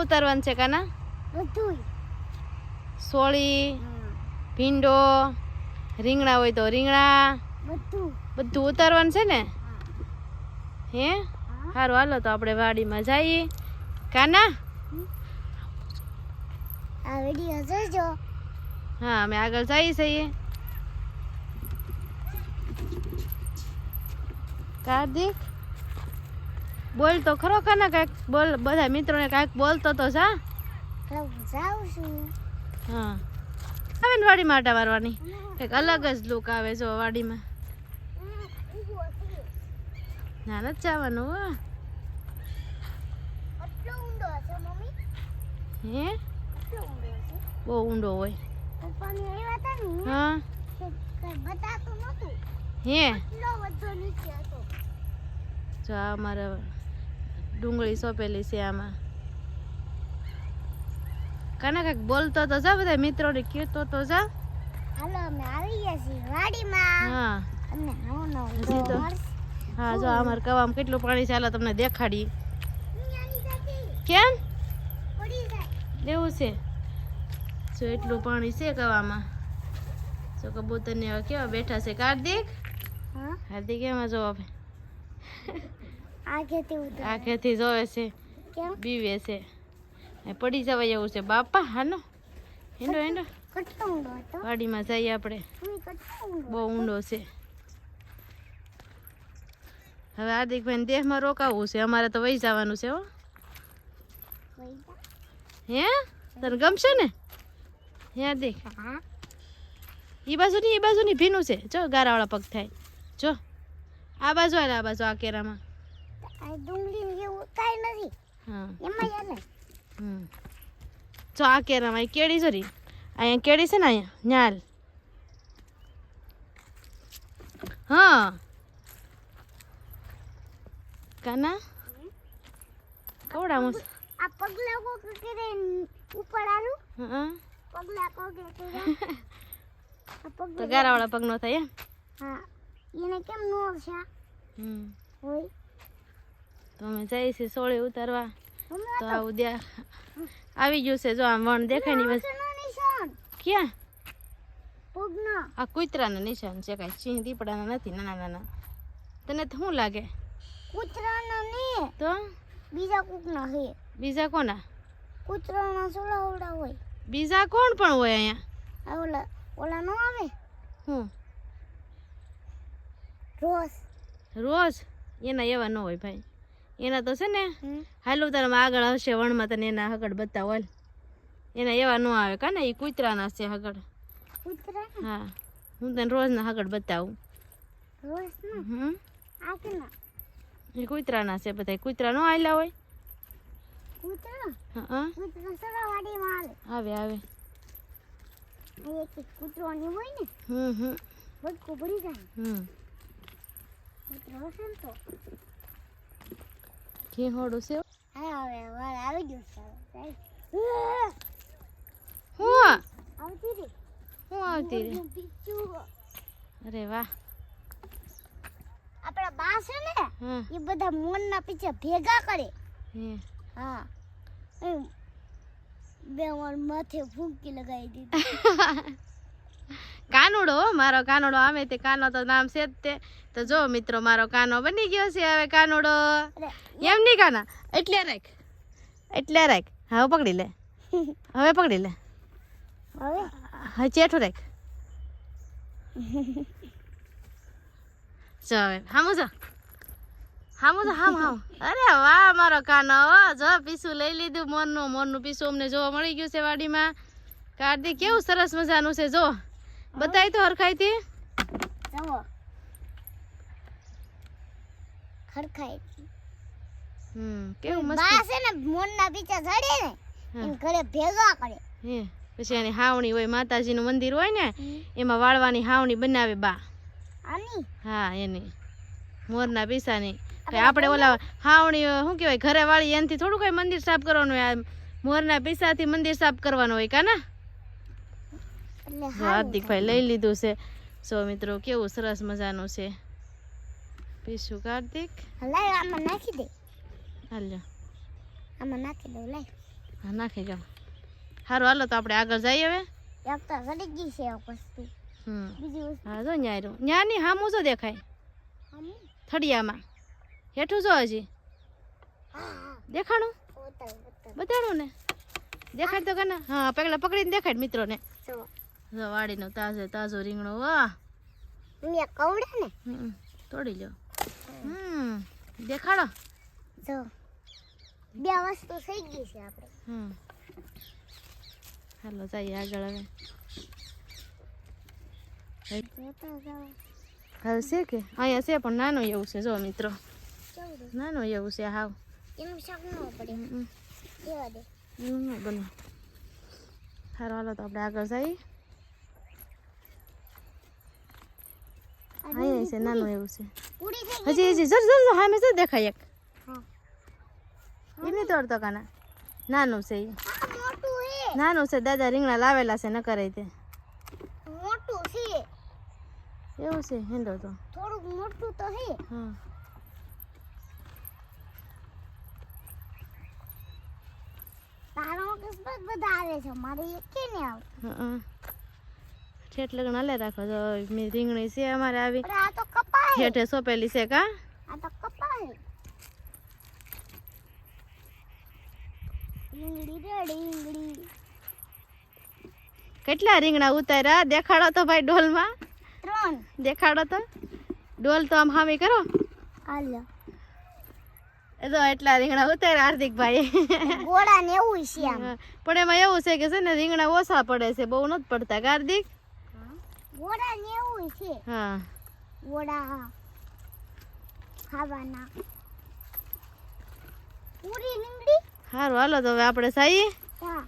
ઉતારવાનું. છે કાના? બધું સોળી ભીંડો રીંગણા હોય તો રીંગણા. બધું. બધું ઉતારવાનું છે ને? હે. સારું હાલો તો આપણે વાડીમાં જઈએ. કાના? આ વીડિયો જોજો. હા અમે આગળ જઈએ છીએ. કાર્તિક બોલ તો ખરો કાના કાંઈક બોલ બધા મિત્રોને કાંઈક બોલતો તો જા. જાઉં છું. હા. આવે ને વાડીમાં આટા મારવાની. કંઈક અલગ જ લુક આવે જો વાડીમાં. ના નથી જવાનું હો. હે? બહુ ઊંડો હોય. હા. હે એટલો બધો નીચે હતો જો આ અમારે ડુંગળી સોંપેલી છે આમાં. કાના કાંઈક બોલતો તો જા બધા મિત્રોને કહેતો તો જા. હાલો અમે આવી ગયા છીએ વાડીમાં. હા. અમને નવો નવો તો- હા જો અમારે કવામાં કેટલું પાણી ચાલે તમને દેખાડી. કેમ? એવું છે? જો એટલું પાણી છે કવામાં. જો કબૂતરને કેવા બેઠા છે કાર્તિક હા? હાર્દિક એમાં જો હવે. આંખેથી જોવે છે. બીવે છે. પડી જવાય એવું છે. બાપા હાનો હેંડો હેંડો. વાડીમાં જઈએ આપણે. બહુ ઊંડો છે. હવે હાર્દિકભાઈ દેહમાં રોકાવું છે. અમારે તો વહી જવાનું છે હો. હે? તને ગમશે ને? હે હાર્દિક? એ બાજુ ની એ બાજુ ની ભીનું છે. જો ગારાવાળા પગ થાય. જો. આ બાજુ આ બાજુ આ કેરામાં. આ ડુંગળી એવું કાંઈ નથી. હા. એમાં યાર ને હમ. જો આ કેરામાં એ કેળી જરી. અહીંયા કેળી છે ને અહીંયા? ન્યાલ. હા. કાના? કવડા મસ્ત આ પગલા કો કરે ઉપર આલું. હા. પગલા કો કરે. આ તો પગલા ગારાવાળા પગ નો થાય હા. એને કેમ નો છે હમ. હોય. તો અમે જઈએ છીએ સોળે ઉતારવા. તો આવું ત્યાં આવી ગયું છે જો આ વણ દેખાયની બસ ક્યાં? આ કૂતરાના નિશાન છે કાંઈ. સિંહ દીપડાના નથી નાના નાના. તને તો શું લાગે? કૂતરાના ને. તો? બીજા કોકનો છે. બીજા કોના? કૂતરાના સોળાવડા હોય. બીજા કોણ પણ હોય અહીંયા? ઓલા ઓલા નો આવે? હું? રોજ. રોજ? એના એવા ન હોય ભાઈ. એના તો છે ને હાલો તારામાં આગળ હશે વણમાં તને એના હગડ બતાવો એના એવા ન આવે કાને એ કૂતરાના છે હગડ. કૂતરા હા હું તને રોજના હગડ બતાવું. એ કૂતરાના છે બધા કૂતરા ન આવેલા હોય? કૂતરા? હા આવે આવે. હોય ને હમ હમ. જાય. કૂતરો તો. ઘીહોડું છે. હા હવે વાર આવી ગયું છે. હું? આવતી રે હું આવતી રે અરે વાહ. આપણા બા છે ને એ બધા મોરના પીછે ભેગા કરે. હે. હા. બે માથે ફૂંકી લગાવી દીધી. કાનુડો મારો કાનુડો આવે તે કાનો તો નામ છે જ તે. તો જો મિત્રો મારો કાનો બની ગયો છે હવે કાનુડો. એમ નહીં કાના? એટલે રાખ. એટલે રાખ. હવે પકડી લે. હવે પકડી લે. હવે? ચેઠું રાખ. જો હવે હામું જો. હામું જો હામ હામ. અરે વાહ મારો કાનો જો પીસું લઈ લીધું મોરનું. મોરનું પીસું અમને જોવા મળી ગયું છે વાડીમાં. કાર્તિક કેવું સરસ મજાનું છે જો. બતાય તો હરખાઈથી. થી ખરખાય હમ કેવું મસ્ત. બા છે ને મોરના પીછે ચડે ને એમ ઘરે ભેગા કરે. હે પછી એની હાવણી હોય માતાજીનું મંદિર હોય ને એમાં વાળવાની હાવણી બનાવે બા. આની? હા એની. મોરના પીસાની આપણે ઓલા હાવણી શું કહેવાય ઘરે વાળી એનાથી થોડું કઈ મંદિર સાફ કરવાનું હોય મોરના પીસાથી મંદિર સાફ કરવાનું હોય કાના હાર્દિકભાઈ લઈ લીધું છે. સો મિત્રો કેવું સરસ મજાનું છે. પીશું કાર્તિક લાય આમાં નાખી દે. હાલ્યો. આમાં નાખી દઉં લાય હા નાખી જાઓ સારું હાલો તો આપણે આગળ જઈએ હવે. એક તો ઘડી ગઈ છે એક વસ્તુ. હમ. બીજી વસ્તુ. હા જો ન્યારું ન્યાની હામું જો દેખાય. થડિયામાં હેઠું જો હજી. હા. હા દેખાણું બતાડું ને દેખાડ તો કને હા પેલા પકડીને દેખાડ મિત્રોને. વાડીનો તાજો તાજો રીંગણો વાહ. મેં કવડે ને? તોડી લો હમ દેખાડો. જો. બે વસ્તુ થઈ ગઈ છે આપણે હમ. હાલો જઈએ આગળ હવે. હવે છે કે? અહીંયા છે પણ નાનું એવું છે જો મિત્રો. નાનું એવું છે હાવ. એનું શાક ન પડે. હમ, દે. ન બને. સારું હાલો તો આપણે આગળ જઈએ. અહીંયા છે નાનું એવું છે. હજી હજી જર જર સામે જર દેખાય એક. હા. એમની તોડતો કાના. નાનું છે એ છે. નાનું છે દાદા રીંગણા લાવેલા છે ન કરે તે. મોટું છે. એવું છે હેંડો તો. થોડુંક મોટું તો છે. હા. તારો કિસ્મત બધા આવે છે મારે એકે ને આવે હા. ઠેઠ લગ્ન હાલે રાખો. તો રીંગણી છે અમારે આવી. ઠેઠે સોંપેલી છે કા? કેટલા રીંગણા ઉતાર્યા? દેખાડો તો ભાઈ ડોલમાં. ત્રણ. દેખાડો તો. ડોલ તો આમ હામી કરો. હાલો. એ તો એટલા રીંગણા ઉતાર્યા હાર્દિકભાઈ ગોળા ને એવું છે પણ એમાં એવું છે કે છે ને રીંગણા ઓછા પડે છે બહુ નથી પડતા હાર્દિક? ને એવું છે. હા. વોડા ખાવાના. પૂરી રીંગડી સારું હાલો તો હવે આપણે સાઈ હા.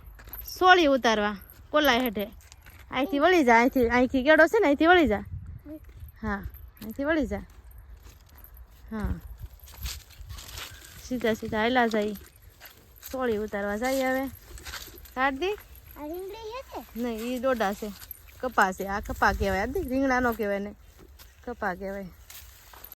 સોળી ઉતારવા કોલાય હેઠે. અહીંથી વળી જા અહીંથી અહીંથી કેડો છે ને અહીંથી વળી જા. હા અહીંથી વળી જા. હા. સીધા સીધા હાલા જાય. સોળી ઉતારવા જાય હવે. કાઢી છે નહીં એ દોડા છે. કપા છે. આ કપા કહેવાય. હાર્દિક રીંગણાનો કહેવાય ને. કપા કહેવાય.